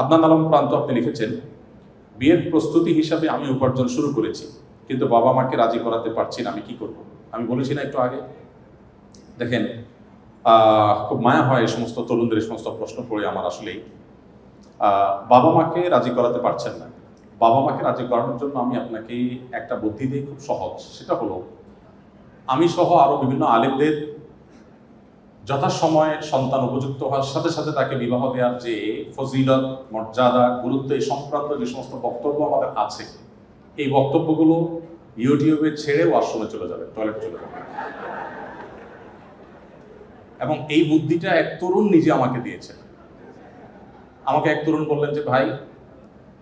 আদনান আলম প্রান্ত আপনি লিখেছেন, বিয়ের প্রস্তুতি হিসাবে আমি উপার্জন শুরু করেছি, কিন্তু বাবা মাকে রাজি করাতে পারছি না, আমি কি করব? আমি বলেছি না একটু আগে। দেখেন খুব মায়া হয় এই সমস্ত তরুণদের এই সমস্ত প্রশ্ন পড়ে আমার আসলেই। বাবা মাকে রাজি করাতে পারছেন না। বাবা মাকে রাজি করানোর জন্য আমি আপনাকে একটা বুদ্ধি দিই, খুব সহজ। সেটা হলো, আমি সহ আরও বিভিন্ন আলেমদের যথাসময়ে সন্তান উপযুক্ত হওয়ার সাথে সাথে তাকে বিবাহ দেওয়ার যে ফজিলত, মর্যাদা, গুরুত্ব, এই সংক্রান্ত যে সমস্ত বক্তব্য আমাদের আছে, এই বক্তব্যগুলো ইউটিউবে ছেড়ে ওয়াশরুমে চলে যাবে, টয়লেট চলে যাবে। এবং এই বুদ্ধিটা এক তরুণ নিজে আমাকে দিয়েছে। আমাকে এক তরুণ বললেন যে, ভাই,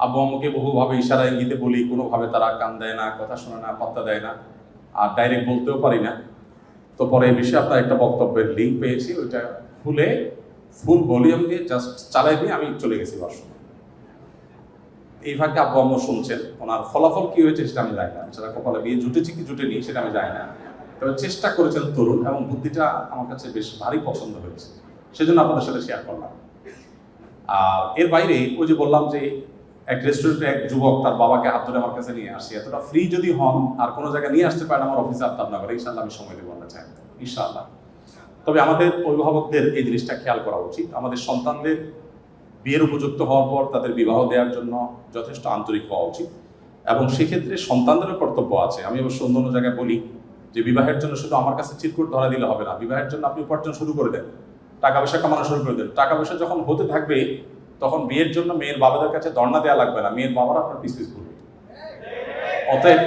আব্বু আম্মুকে বহুভাবে ইশারা ইঙ্গিতে বলি, কোনোভাবে তারা কান দেয় না, কথা শোনে না, পাত্তা দেয় না, আর ডাইরেক্ট বলতেও পারি না। তো পরে এই বিষয়ে আপনার একটা বক্তব্যের লিঙ্ক পেয়েছি, ওইটা খুলে ফুল ভলিউম দিয়ে জাস্ট চালাই দিয়ে আমি চলে গেছি বাসনে এই ভাগে আব্বু আম্মু শুনছেন, ওনার ফলাফল কি হয়েছে সেটা আমি জানি না। সেটা কপালে বিয়ে জুটেছে কি জুটেনি সেটা আমি জানি না। তবে চেষ্টা করেছেন তরুণ এবং বুদ্ধিটা আমার কাছে বেশ ভারী পছন্দ হয়েছে। সেজন্য আপনাদের সাথে শেয়ার করলাম। আর এর বাইরে ওই যে বললাম যে এক রেস্টুরেন্টে এক যুবক তার বাবাকে হাত ধরে আমার কাছে নিয়ে আসি এতটা ফ্রি যদি হন, আর কোনো জায়গায় নিয়ে আসতে পারেন, আমার অফিসে আপনার না করে ইনশাল্লাহ আমি সময় দেবো না চাই ইনশাল্লাহ তবে আমাদের অভিভাবকদের এই জিনিসটা খেয়াল করা উচিত। আমাদের সন্তানদের বিয়ের উপযুক্ত হওয়ার পর তাদের বিবাহ দেওয়ার জন্য যথেষ্ট আন্তরিক হওয়া উচিত। এবং সেক্ষেত্রে সন্তানদেরও কর্তব্য আছে। আমি অবশ্য অন্য অন্য জায়গায় বলি যে বিবাহের জন্য শুধু আমার কাছে চিরকুট ধরা দিলে হবে না। বিবাহের জন্য আপনি উপার্জন শুরু করে দেন। টাকা পয়সা কামানো শুরু করে দেন। টাকা পয়সা যখন হতে থাকবে তখন বিয়ের জন্য মেয়ের বাবাদের কাছে ধর্ণা দেওয়া লাগবে না। মেয়ের বাবারা আপনার পিস পিস করবে। অতএব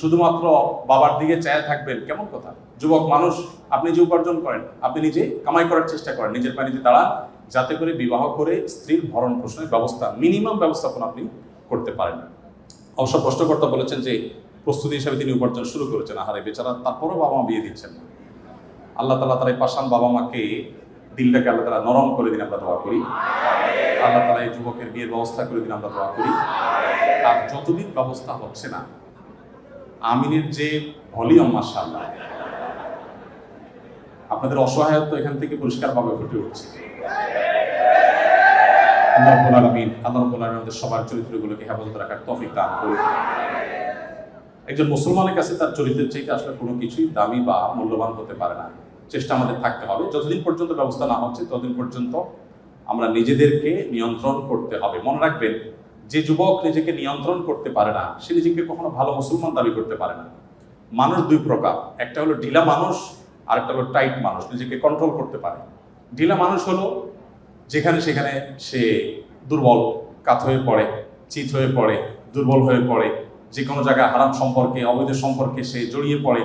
শুধুমাত্র বাবার দিকে চায় থাকবেন, কেমন কথা? যুবক, মানুষ, আপনি যে উপার্জন করেন, আপনি নিজে কামাই করার চেষ্টা করেন, নিজের পানিতে দাঁড়ান, যাতে করে বিবাহ করে স্ত্রীর ভরণ পোষণের ব্যবস্থা, মিনিমাম ব্যবস্থাপনা আপনি করতে পারেন। অবশ্য প্রশ্নকর্তা বলেছেন যে, প্রস্তুতি হিসাবে তিনি উপার্জন শুরু করেছেন। আহারে বেচারা, তারপরও বাবা মা বিয়ে দিচ্ছেন না। আল্লাহ তালা তারা এই পাশান বাবা মাকে দিলটাকে আল্লাহ তালা নরম করে দিন, আমরা দোয়া করি। আল্লাহ তালা এই যুবকের বিয়ের ব্যবস্থা করে দিন, আমরা দোয়া করি। আর যতদিন ব্যবস্থা হচ্ছে না, আমিনের যে ভলিউম মাসাল্লাহ আপনাদের অসহায়ত্ব এখান থেকে পরিষ্কারভাবে ফুটে উঠছে। হেফাজত রাখার দান একজন মুসলমানের কাছে তার চরিত্রের চাইতে আসলে কোনো কিছুই দামি বা মূল্যবান হতে পারে না। চেষ্টা আমাদের থাকতে হবে। যতদিন পর্যন্ত ব্যবস্থা না হচ্ছে, ততদিন পর্যন্ত আমরা নিজেদেরকে নিয়ন্ত্রণ করতে হবে। মনে রাখবেন, যে যুবক নিজেকে নিয়ন্ত্রণ করতে পারে না, সে নিজেকে কখনো ভালো মুসলমান দাবি করতে পারে না। মানুষ দুই প্রকার, একটা হলো ঢিলা মানুষ আর একটা হলো টাইট মানুষ, নিজেকে কন্ট্রোল করতে পারে। ঢিলা মানুষ হলো যেখানে সেখানে সে দুর্বল, কাত হয়ে পড়ে, চিত হয়ে পড়ে, দুর্বল হয়ে পড়ে যে কোনো জায়গায় হারাম সম্পর্কে, অবৈধ সম্পর্কে সে জড়িয়ে পড়ে,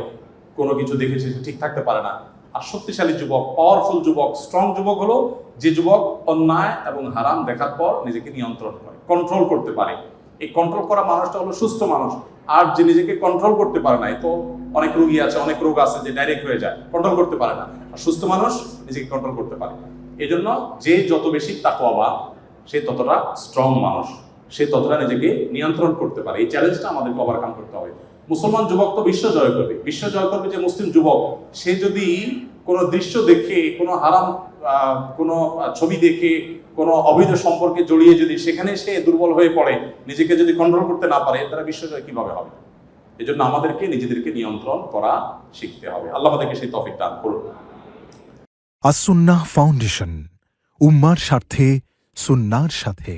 কোনো কিছু দেখেছে সে ঠিক থাকতে পারে না। আর শক্তিশালী যুবক পাওয়ারফুল যুবক স্ট্রং যুবক হলো যে যুবক অন্যায় এবং হারাম দেখার পর নিজেকে নিয়ন্ত্রণ করে কন্ট্রোল করতে পারে। এই কন্ট্রোল করা মানুষটা হলো সুস্থ মানুষ। আর যে নিজেকে কন্ট্রোল করতে পারে না তো অনেক রোগী আছে, অনেক রোগ আছে যে ডাইরেক্ট হয়ে যায় কন্ট্রোল করতে পারে না। আর সুস্থ মানুষ নিজেকে কন্ট্রোল করতে পারে। এই জন্য যে যত বেশি তাকওয়াবান সে ততটা স্ট্রং মানুষ। সে ততটা নিজেকে নিয়ন্ত্রণ করতে পারে। এই চ্যালেঞ্জটা আমাদেরকে ওভারকাম করতে হবে। মুসলমান যুবক তো বিশ্ব জয় করবে। বিশ্ব জয় করবে যে মুসলিম যুবক, সে যদি কোনো দৃশ্য দেখে, কোনো হারাম কোনো ছবি দেখে, কোনো অবৈধ সম্পর্কে জড়িয়ে যদি সেখানে সে দুর্বল হয়ে পড়ে, নিজেকে যদি কন্ট্রোল করতে না পারে, তারা বিশ্বজয় কীভাবে হবে? এই জন্য আমাদেরকে নিজেদেরকে নিয়ন্ত্রণ করা শিখতে হবে। আল্লাহ আমাদেরকে সেই তফিক দান করুন। আসুন্নাহ ফাউন্ডেশন, উম্মার স্বার্থে, সুন্নার সাথে।